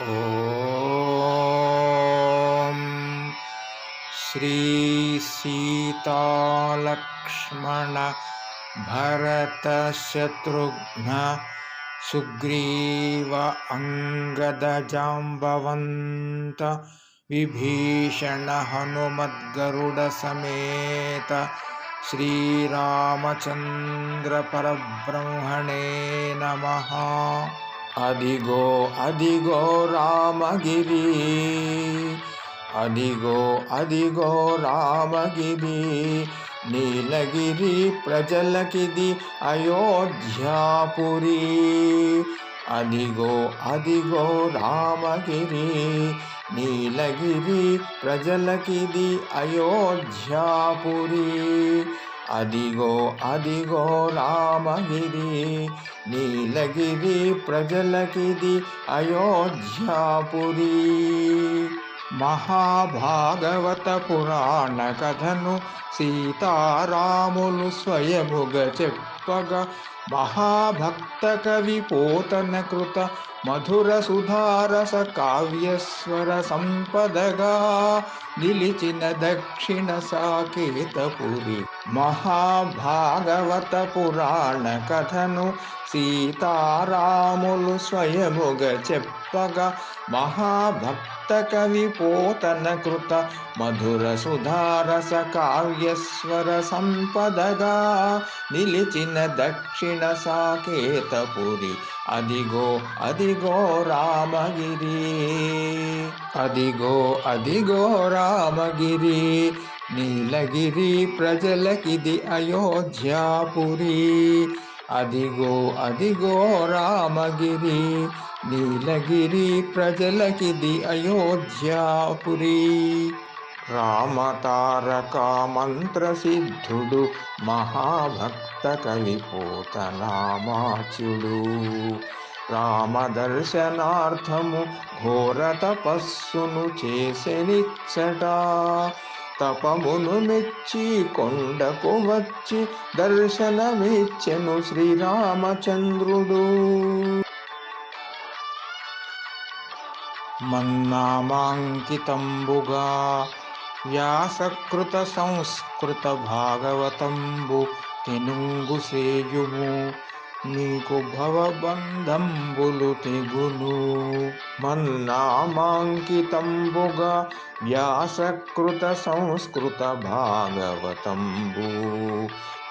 ॐ श्रीसीतालक्ष्मण भरतशत्रुघ्न सुग्रीव अङ्गदजाम्बवन्त हनुमद्गरुडसमेत श्रीरामचन्द्रपरब्रह्मणे नमः అదిగో అదిగో రామగిరి. అదిగో అదిగో రామగిరి. నీలగిరి ప్రజలకిది అయోధ్యాపురి. అదిగో అదిగో రామగిరి. నీలగిరి ప్రజలకిది అయోధ్యాపురి. అదిగో అదిగో రామగిరి నీలగిరి ప్రజలకిది అయోధ్యాపురి. మహాభాగవత పురాణ కథను సీతారాములు స్వయముగ చెప్పగా మహాభక్త కవి పోతన కృత మధుర సుధారస కావ్యస్వర సంపదగా నిలిచిన దక్షిణ సాకేతపురి మహాభాగవత పురాణ కథను సీతారాములు స్వయముగ చెప్పగా మహాభక్త కవి పోతన కృత మధుర సుధారస కావ్యస్వర సంపదగా నిలిచిన దక్షిణ సాకేతపురి. అదిగో అదిగో రామగిరి. అదిగో అదిగో రామగిరి. నీలగిరి ప్రజలకిది అయోధ్యాపురి. అదిగో అదిగో రామగిరి. నీలగిరి ప్రజలకిది అయోధ్యాపురి. రామతారక మంత్రసిద్ధుడు మహాభక్త కవిపోతనామాచుడు రామదర్శనార్థము ఘోర తపస్సును చేసెనిచ్చట. తపమును మెచ్చి కొండకు వచ్చి దర్శనమిచ్చెను శ్రీరామచంద్రుడు. మన్నామాంకితంబుగా వ్యాసకృత సంస్కృత భాగవతంబు తెనుంగు సేయుము నీకు భవబంధంబులు తెగును. మన్నామాంకితంబుగా వ్యాసకృత సంస్కృత భాగవతంబు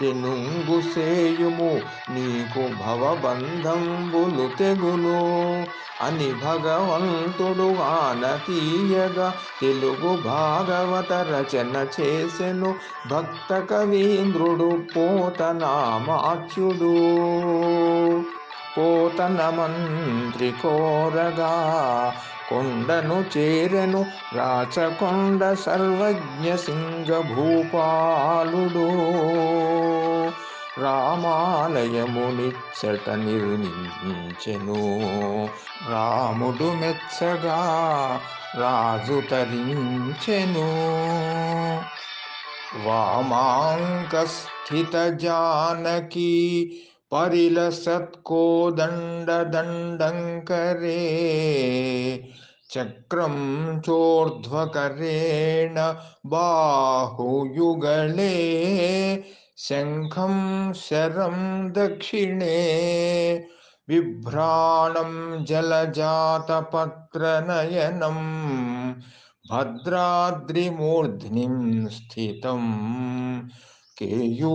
తెనుంగు సేయుము నీకు భవబంధంబులు తెగును. అని భగవంతుడు ఆనతీయగా తెలుగు భాగవత రచన చేసెను. భక్త కవీంద్రుడు పోతనామాచ్యుడు. పోతన మంత్రి కోరగా కొండను చేరెను. రాచకొండ సర్వజ్ఞ సింగభూపాలుడు. రామాలయమునిచ్చట నిర్మించెను రాముడు మెచ్చగా రాజు తరించెను వామాంకస్థిత జానకి పరిలసత్కోదండ దండంకరే చక్రం చోర్ధ్వకరేణ शङ्खं शरं दक्षिणे बिभ्राणं जलजातपत्रनयनं भद्राद्रिमूर्ध्निं स्थितं केयूरादिविभूषितं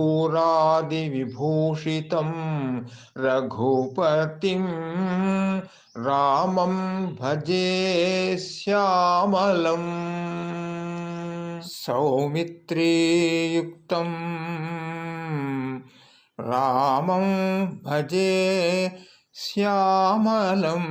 रघुपतिं रामं भजे श्यामलम् सौमित्रीयुक्तम् సౌమిత్రీయుక్తం రామం భజే శ్యామలం.